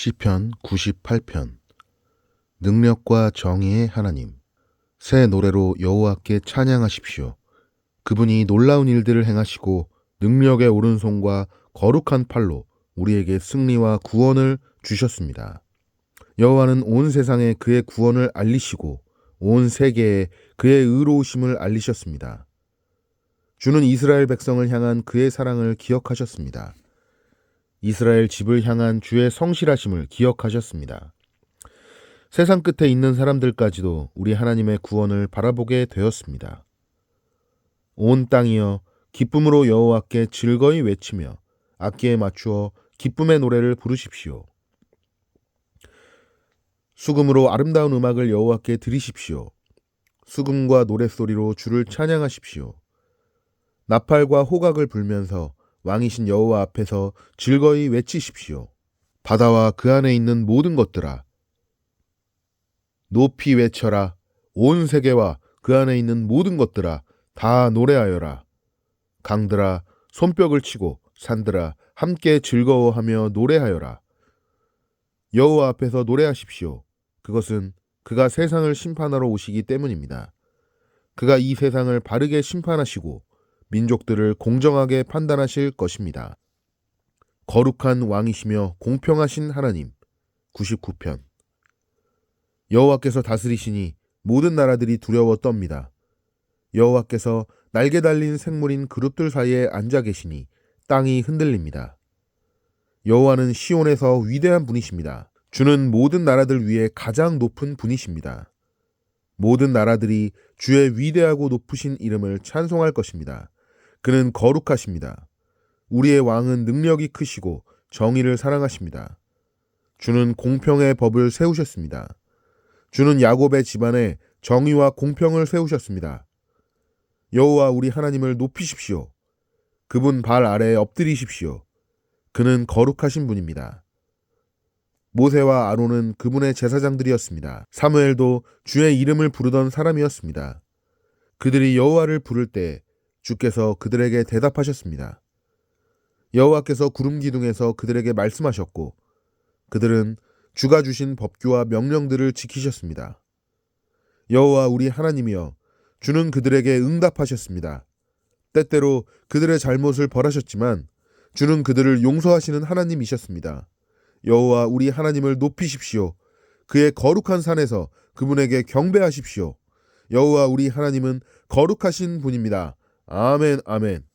시편 98편 능력과 정의의 하나님 새 노래로 여호와께 찬양하십시오. 그분이 놀라운 일들을 행하시고 능력의 오른손과 거룩한 팔로 우리에게 승리와 구원을 주셨습니다. 여호와는 온 세상에 그의 구원을 알리시고 온 세계에 그의 의로우심을 알리셨습니다. 주는 이스라엘 백성을 향한 그의 사랑을 기억하셨습니다. 이스라엘 집을 향한 주의 성실하심을 기억하셨습니다. 세상 끝에 있는 사람들까지도 우리 하나님의 구원을 바라보게 되었습니다. 온 땅이여 기쁨으로 여호와께 즐거이 외치며 악기에 맞추어 기쁨의 노래를 부르십시오. 수금으로 아름다운 음악을 여호와께 드리십시오. 수금과 노랫소리로 주를 찬양하십시오. 나팔과 호각을 불면서 왕이신 여호와 앞에서 즐거이 외치십시오. 바다와 그 안에 있는 모든 것들아 높이 외쳐라. 온 세계와 그 안에 있는 모든 것들아 다 노래하여라. 강들아 손뼉을 치고 산들아 함께 즐거워하며 노래하여라. 여호와 앞에서 노래하십시오. 그것은 그가 세상을 심판하러 오시기 때문입니다. 그가 이 세상을 바르게 심판하시고 민족들을 공정하게 판단하실 것입니다. 거룩한 왕이시며 공평하신 하나님 99편 여호와께서 다스리시니 모든 나라들이 두려워 떱니다. 여호와께서 날개 달린 생물인 그룹들 사이에 앉아 계시니 땅이 흔들립니다. 여호와는 시온에서 위대한 분이십니다. 주는 모든 나라들 위에 가장 높은 분이십니다. 모든 나라들이 주의 위대하고 높으신 이름을 찬송할 것입니다. 그는 거룩하십니다. 우리의 왕은 능력이 크시고 정의를 사랑하십니다. 주는 공평의 법을 세우셨습니다. 주는 야곱의 집안에 정의와 공평을 세우셨습니다. 여호와 우리 하나님을 높이십시오. 그분 발 아래에 엎드리십시오. 그는 거룩하신 분입니다. 모세와 아론은 그분의 제사장들이었습니다. 사무엘도 주의 이름을 부르던 사람이었습니다. 그들이 여호와를 부를 때 주께서 그들에게 대답하셨습니다. 여호와께서 구름 기둥에서 그들에게 말씀하셨고 그들은 주가 주신 법규와 명령들을 지키셨습니다. 여호와 우리 하나님이여 주는 그들에게 응답하셨습니다. 때때로 그들의 잘못을 벌하셨지만 주는 그들을 용서하시는 하나님이셨습니다. 여호와 우리 하나님을 높이십시오. 그의 거룩한 산에서 그분에게 경배하십시오. 여호와 우리 하나님은 거룩하신 분입니다. 아멘, 아멘.